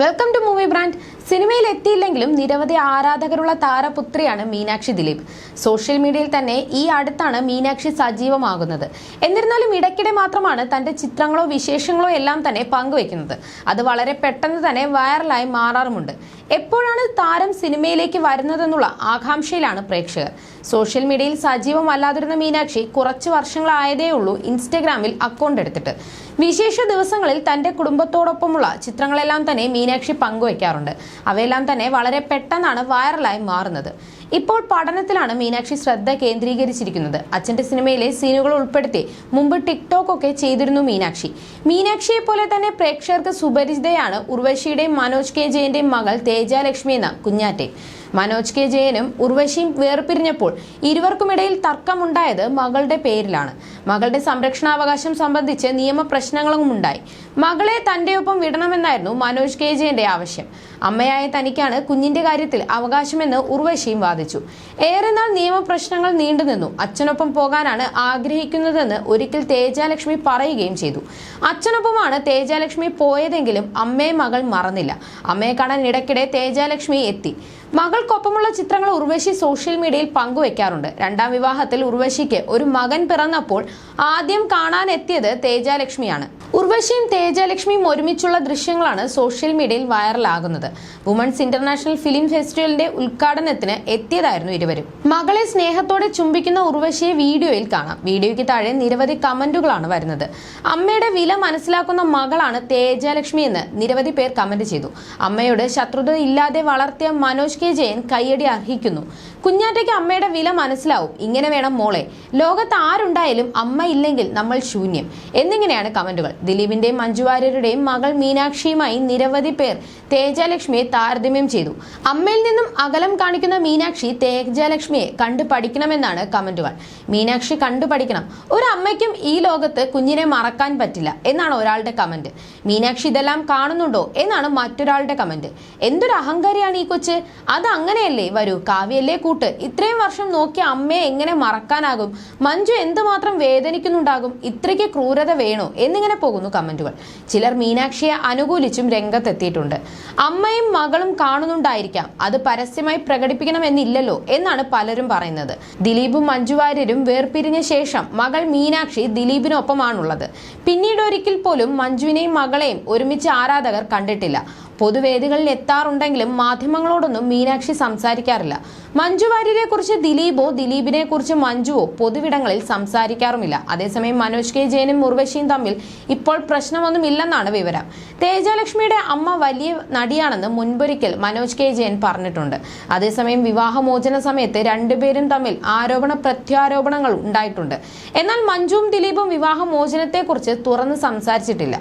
Welcome to movie brand സിനിമയിൽ എത്തിയില്ലെങ്കിലും നിരവധി ആരാധകരുള്ള താരപുത്രിയാണ് മീനാക്ഷി ദിലീപ്. സോഷ്യൽ മീഡിയയിൽ തന്നെ ഈ അടുത്താണ് മീനാക്ഷി സജീവമാകുന്നത്. എന്നിരുന്നാലും ഇടയ്ക്കിടെ മാത്രമാണ് തന്റെ ചിത്രങ്ങളോ വിശേഷങ്ങളോ എല്ലാം തന്നെ പങ്കുവെക്കുന്നത് അത് വളരെ പെട്ടെന്ന് തന്നെ വൈറലായി മാറാറുമുണ്ട്. എപ്പോഴാണ് താരം സിനിമയിലേക്ക് വരുന്നതെന്നുള്ള ആകാംക്ഷയിലാണ് പ്രേക്ഷകർ. സോഷ്യൽ മീഡിയയിൽ സജീവമല്ലാതിരുന്ന മീനാക്ഷി കുറച്ച് വർഷങ്ങളായതേ ഉള്ളൂ ഇൻസ്റ്റഗ്രാമിൽ അക്കൗണ്ട് എടുത്തിട്ട്. വിശേഷ ദിവസങ്ങളിൽ തന്റെ കുടുംബത്തോടൊപ്പമുള്ള ചിത്രങ്ങളെല്ലാം തന്നെ മീനാക്ഷി പങ്കുവയ്ക്കാറുണ്ട് അവയെല്ലാം തന്നെ വളരെ പെട്ടെന്നാണ് വൈറലായി മാറുന്നത്. ഇപ്പോൾ പഠനത്തിലാണ് മീനാക്ഷി ശ്രദ്ധ കേന്ദ്രീകരിച്ചിരിക്കുന്നത്. അച്ഛന്റെ സിനിമയിലെ സീനുകൾ ഉൾപ്പെടുത്തി മുമ്പ് ടിക്ടോക്ക് ഒക്കെ ചെയ്തിരുന്നു മീനാക്ഷി. മീനാക്ഷിയെ പോലെ തന്നെ പ്രേക്ഷകർക്ക് സുപരിചിതയാണ് ഉർവശിയുടെയും മനോജ് കെ ജയന്റെയും മകൾ തേജാലക്ഷ്മി എന്ന കുഞ്ഞാറ്റെ. മനോജ് കെ ജയനും ഉർവശിയും വേർപിരിഞ്ഞപ്പോൾ ഇരുവർക്കുമിടയിൽ തർക്കമുണ്ടായത് മകളുടെ പേരിലാണ്. മകളുടെ സംരക്ഷണാവകാശം സംബന്ധിച്ച് നിയമ പ്രശ്നങ്ങളും ഉണ്ടായി. മകളെ തന്റെ ഒപ്പം വിടണമെന്നായിരുന്നു മനോജ് കെ ജയന്റെ ആവശ്യം. അമ്മയായ തനിക്കാണ് കുഞ്ഞിന്റെ കാര്യത്തിൽ അവകാശമെന്ന് ഉർവശിയും വാദിച്ചു. ഏറെ നാൾ നിയമപ്രശ്നങ്ങൾ നീണ്ടുനിന്നു അച്ഛനൊപ്പം പോകാനാണ് ആഗ്രഹിക്കുന്നതെന്ന് ഒരിക്കൽ തേജാലക്ഷ്മി പറയുകയും ചെയ്തു. അച്ഛനൊപ്പമാണ് തേജാലക്ഷ്മി പോയതെങ്കിലും അമ്മയെ മകൾ മറന്നില്ല. അമ്മയെ കാണാൻ ഇടയ്ക്കിടെ തേജാലക്ഷ്മി എത്തി. മകൾക്കൊപ്പമുള്ള ചിത്രങ്ങൾ ഉർവശി സോഷ്യൽ മീഡിയയിൽ പങ്കുവെക്കാറുണ്ട്. രണ്ടാം വിവാഹത്തിൽ ഉർവശിക്ക് ഒരു മകൻ പിറന്നപ്പോൾ ആദ്യം കാണാൻ എത്തിയത് തേജാലക്ഷ്മിയാണ്. ഉർവശിയും തേജാലക്ഷ്മിയും ഒരുമിച്ചുള്ള ദൃശ്യങ്ങളാണ് സോഷ്യൽ മീഡിയയിൽ വൈറലാകുന്നത് വുമൺസ് ഇന്റർനാഷണൽ ഫിലിം ഫെസ്റ്റിവലിന്റെ ഉദ്ഘാടനത്തിന് എത്തിയതായിരുന്നു ഇരുവരും. മകളെ സ്നേഹത്തോടെ ചുംബിക്കുന്ന ഉർവശിയെ വീഡിയോയിൽ കാണാം. വീഡിയോയ്ക്ക് താഴെ നിരവധി കമന്റുകളാണ് വരുന്നത്. അമ്മയുടെ വില മനസ്സിലാക്കുന്ന മകളാണ് തേജാലക്ഷ്മി എന്ന് നിരവധി പേർ കമന്റ് ചെയ്തു. അമ്മയോട് ശത്രുത ഇല്ലാതെ വളർത്തിയ മനോജ് കെ ജയൻ കയ്യടി അർഹിക്കുന്നു. കുഞ്ഞാറ്റയ്ക്ക് അമ്മയുടെ വില മനസ്സിലാവും. ഇങ്ങനെ വേണം മോളെ. ലോകത്ത് ആരുണ്ടായാലും അമ്മ ഇല്ലെങ്കിൽ നമ്മൾ ശൂന്യം. എന്നിങ്ങനെയാണ് കമന്റുകൾ. ദിലീപിന്റെയും മഞ്ജുവാര്യരുടെയും മകൾ മീനാക്ഷിയുമായി നിരവധി പേർ തേജാലക്ഷ്മിയെ താരതമ്യം ചെയ്തു. അമ്മയിൽ നിന്നും അകലം കാണിക്കുന്ന മീനാക്ഷി തേജാലക്ഷ്മിയെ കണ്ടു പഠിക്കണമെന്നാണ് കമന്റുകൾ. മീനാക്ഷി കണ്ടു പഠിക്കണം. ഒരു അമ്മയ്ക്കും ഈ ലോകത്ത് കുഞ്ഞിനെ മറക്കാൻ പറ്റില്ല എന്നാണ് ഒരാളുടെ കമന്റ്. മീനാക്ഷി ഇതെല്ലാം കാണുന്നുണ്ടോ എന്നാണ് മറ്റൊരാളുടെ കമന്റ്. എന്തൊരു അഹങ്കാരിയാണ് ഈ കൊച്ച്? അത് അങ്ങനെയല്ലേ? വരൂ കാവ്യല്ലേ കൂട്ട്. ഇത്രയും വർഷം നോക്കിയ അമ്മയെ എങ്ങനെ മറക്കാനാകും? മഞ്ജു എന്തുമാത്രം വേദനിക്കുന്നുണ്ടാകും? ഇത്രയ്ക്ക് ക്രൂരത വേണോ? എന്നിങ്ങനെ പോകുന്നു കമന്റുകൾ. ചിലർ മീനാക്ഷിയെ അനുകൂലിച്ചും രംഗത്തെത്തിയിട്ടുണ്ട്. അമ്മയും മകളും കാണുന്നുണ്ടായിരിക്കാം. അത് പരസ്യമായി പ്രകടിപ്പിക്കണമെന്നില്ലല്ലോ എന്നാണ് പലരും പറയുന്നത്. ദിലീപും മഞ്ജുവാര്യരും വേർപിരിഞ്ഞ ശേഷം മകൾ മീനാക്ഷി ദിലീപിനൊപ്പമാണുള്ളത്. പിന്നീട് ഒരിക്കൽ പോലും മഞ്ജുവിനെയും മകളെയും ഒരുമിച്ച് ആരാധകർ കണ്ടിട്ടില്ല. പൊതുവേദികളിൽ എത്താറുണ്ടെങ്കിലും മാധ്യമങ്ങളോടൊന്നും മീനാക്ഷി സംസാരിക്കാറില്ല. മഞ്ജു വാര്യരെ കുറിച്ച് ദിലീപോ ദിലീപിനെ കുറിച്ച് മഞ്ജുവോ പൊതുവിടങ്ങളിൽ സംസാരിക്കാറുമില്ല. അതേസമയം മനോജ് കെ ജയനും ഉർവശിയും തമ്മിൽ ഇപ്പോൾ പ്രശ്നമൊന്നുമില്ലെന്നാണ് വിവരം. തേജലക്ഷ്മിയുടെ അമ്മ വലിയ നടിയാണെന്ന് മുൻപൊരിക്കൽ മനോജ് കെ ജയൻ പറഞ്ഞിട്ടുണ്ട്. അതേസമയം വിവാഹമോചന സമയത്ത് രണ്ടുപേരും തമ്മിൽ ആരോപണ പ്രത്യാരോപണങ്ങൾ ഉണ്ടായിട്ടുണ്ട്. എന്നാൽ മഞ്ജുവും ദിലീപും വിവാഹമോചനത്തെക്കുറിച്ച് തുറന്ന് സംസാരിച്ചിട്ടില്ല.